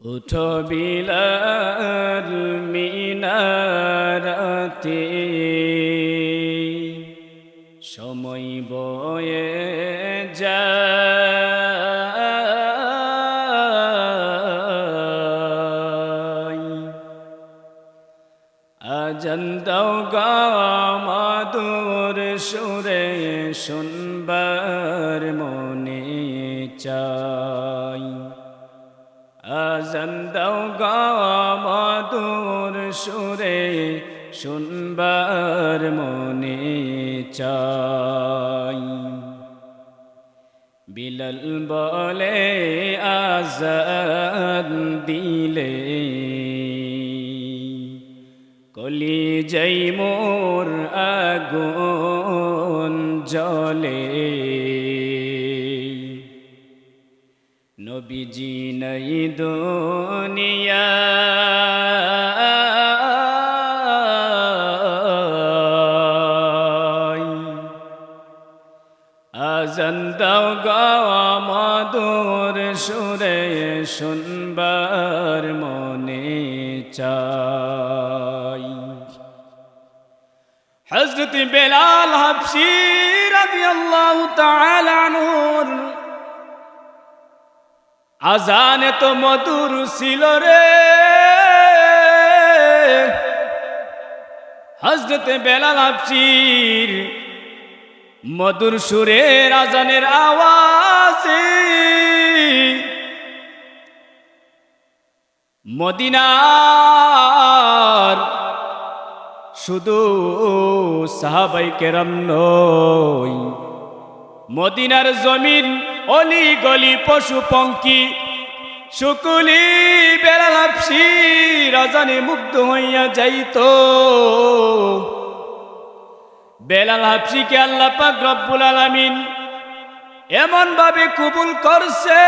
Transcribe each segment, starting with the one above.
উঠো বিলাল মিনারাতে। সময় বয়ে যায়। আজান দাও গা মাদুর সুরে শুনবার মনে চাই আজান দাও গা মাদুর সুরে, শুনবার মনে চাই। বিলাল বলে, আজান দিলে। কলি যাই মোর আগুন জলে নবীজি নাই দুনিয়া। আজান গাওয়া মাদুর সুরে শুনবার মনে চাই। হজরত বেলাল হাফসি রাদিয়াল্লাহু তাআলা আনহুর আজানে তো মধুর ছিল রে। হজরত বেলাল হাফসির মধুর সুরের আজানের আওয়াজে মদিনার শুধু সাহাবাই কেরাম মদিনার জমিন অলি গলি পশু পঙ্কি। শুকুলি বেড়ালাপসি রাজানে মুগ্ধ হইয়া যাইত। বেলাল হাফসিকে আল্লাহ পাক রব্বুল আলামিন এমন ভাবে কবুল করছে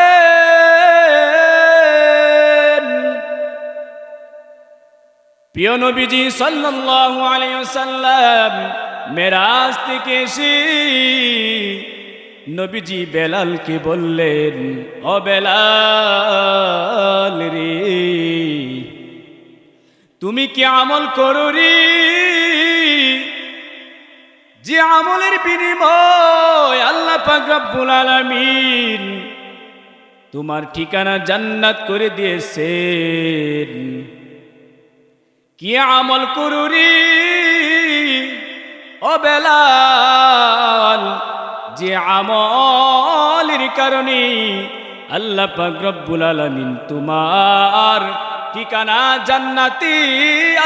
প্রিয় নবীজি সাল্লাল্লাহু আলাইহি ওয়াসাল্লাম মেরাজ থেকে এসে নবীজি বেলালকে বললেন, ও বেলাল রে, তুমি কি আমল করো রে যে আমলের বিনিময় আল্লাহ পাক রব্বুল আলামিন তোমার ঠিকানা জান্নাত করে দিয়েছেন। কি আমল করুরি? ও বেলাল যে আমলের কারণে আল্লাহ পাক রব্বুল আলামিন তোমার ঠিকানা জান্নাতি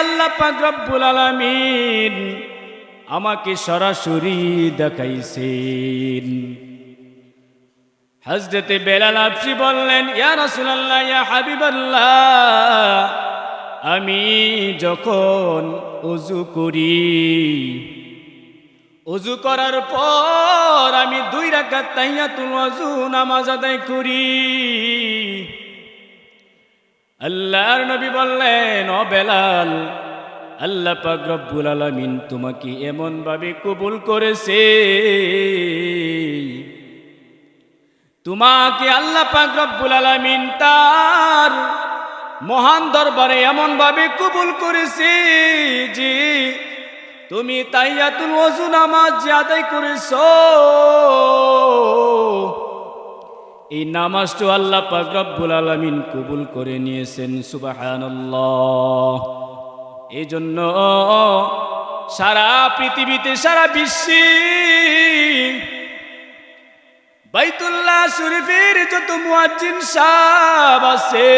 আল্লাহ পাক রব্বুল আলামিন আমাকে সরাসরি দেখাইছেন। হজরতে বেলাল আপসি বললেন, ইয়া রাসূলুল্লাহ, ইয়া হাবিবাল্লাহ, আমি যখন অজু করি অজু করার পর আমি দুই রাকাত তাহিয়াতুল ওযু নামাজ আদায় করি। আল্লাহর নবী বললেন, ও বেলাল, আল্লাহ পাক আলামিন তোমাকে এমন ভাবে কবুল করেছে। তোমাকে আল্লাহ পাক আলামিন তার মহান দরবারে এমন ভাবে কবুল করেছে যে তুমি তাইয়াতুল ওযু নামাজ যে আদায় করেছ, এই নামাজটা আল্লাহ পাক আলামিন কবুল করে নিয়েছেন, সুবহানাল্লাহ। এই জন্য সারা পৃথিবীতে, সারা বিশ্বে বাইতুল্লাহ শরীফের যত মুয়াজ্জিন সাহেব আছে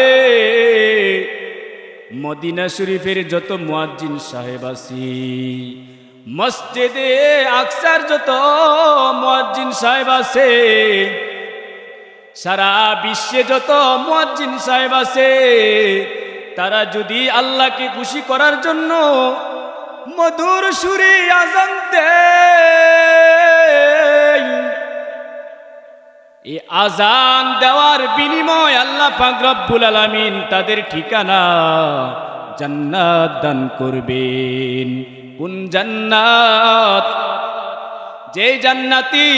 মদিনা শরীফের যত মুয়াজ্জিন সাহেব আছে, মসজিদে আকসার যত মুয়াজ্জিন সাহেব আছে, সারা বিশ্বে যত মুয়াজ্জিন সাহেব আছে, তারা যদি আল্লাহকে খুশি করার জন্য মধুর সুরে আজান দেয়। এই আজান দেওয়ার বিনিময় আল্লাহ পাক রব্বুল আলামিন তাদের ঠিকানা জান্নাত দান করবেন। কোন জান্নাত? যে জান্নাতি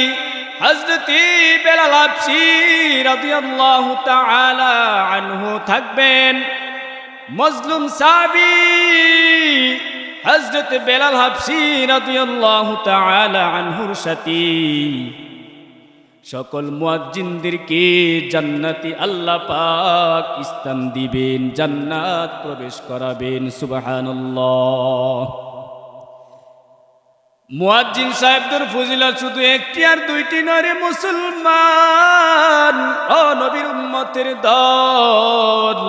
হজরতি বেলাল হাবশি রাদিয়াল্লাহু তাআলা আনহু থাকবেন। মজলুম সাবি হজরত বেলাল হাবশি রাদিয়াল্লাহু তাআলা আনহুর সাথী সকল মুয়াজ্জিনদেরকে জান্নাতি আল্লাহ পাক স্থান দিবেন, জান্নাত প্রবেশ করাবেন, সুবহানাল্লাহ। মুয়াজ্জিন সাহেবদের ফজিলত শুধু একটি আর দুইটি নরে মুসলমান ও নবীর উম্মতের দল।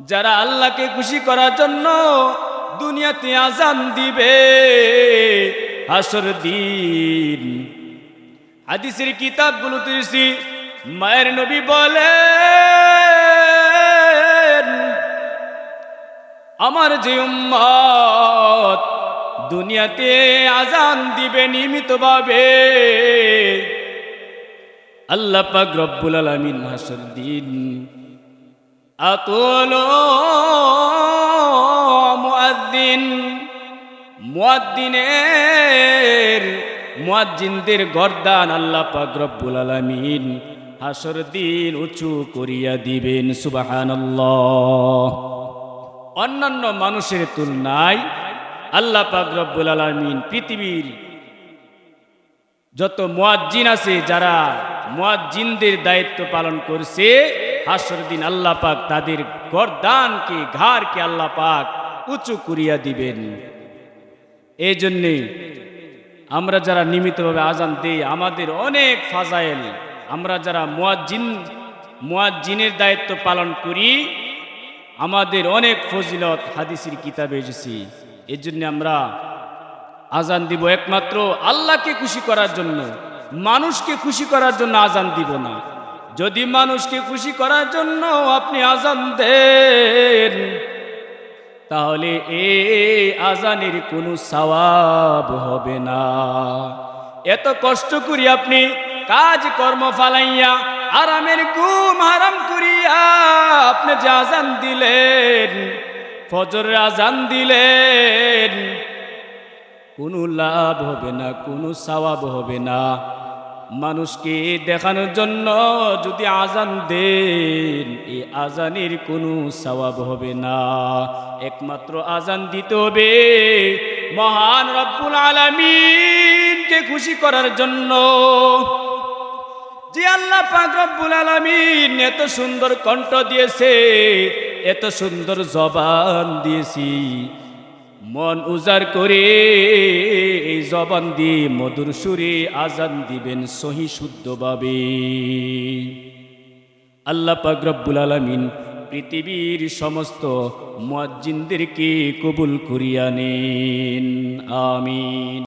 যারা আল্লাহকে খুশি করার জন্য দুনিয়াতে আজান দিবে হাসর দিন হাদিসের কিতাবগুলো তুলছি। মায়ের নবী বলে আমার যে উম্মত দুনিয়াতে আজান দিবে নিয়মিতভাবে। আল্লাহ পাক রব্বুল আলামিন হাসর দিন। আতলো মুয়াদ্দিন মুয়াদ্দিনের মুয়াজ্জিনদের গর্দান আল্লাহ পাক আলামিন হাসর দিন উঁচু করিয়া দিবেন, সুবহানাল্লাহ। অন্যান্য মানুষের তুলনায় আল্লাহ পাক আলামিন পৃথিবীর যত মুয়াজ্জিন আছে, যারা মুয়াজ্জিনদের দায়িত্ব পালন করছে, হাসর দিন আল্লাহ পাক তাদের গরদানকে, ঘাড়কে আল্লাহ পাক উঁচু করিয়া দিবেন। এই জন্যে আমরা যারা নিয়মিতভাবে আজান দেই, আমাদের অনেক ফাজাইল। আমরা যারা মুয়াজ্জিন, মুয়াজ্জিনের দায়িত্ব পালন করি, আমাদের অনেক ফজিলত হাদিসের কিতাবে এসেছি। এর জন্য আমরা আজান দিব একমাত্র আল্লাহকে খুশি করার জন্য। মানুষকে খুশি করার জন্য আজান দিব না। যদি মানুষকে খুশি করার জন্য আপনি আজান দেন তাহলে এই আজানের কোনো সওয়াব হবে না। এত কষ্ট করি আপনি কাজ কর্ম ফালাইয়া আরামের ঘুম হারাম করিয়া আপনি যে আজান দিলেন, ফজরের আজান দিলেন, কোনো লাভ হবে না, কোনো সওয়াব হবে না। মানুষকে দেখানোর জন্য যদি আজান দেন, এই আজানের কোনো সওয়াব হবে না। একমাত্র আজান দিতে হবে মহান রব্বুল আলামিনকে খুশি করার জন্য। যে আল্লাহ পাক রব্বুল আলামিন এত সুন্দর কণ্ঠ দিয়েছে, এত সুন্দর জবান দিয়েছি মন উজাড় করে এই জবান দিয়ে মধুর সুরে আজান দিবেন সহি শুদ্ধভাবে। আল্লাহ পাক আলমিন পৃথিবীর সমস্ত মুয়াজ্জিনদেরকে কবুল করিয়া নেন। আমিন।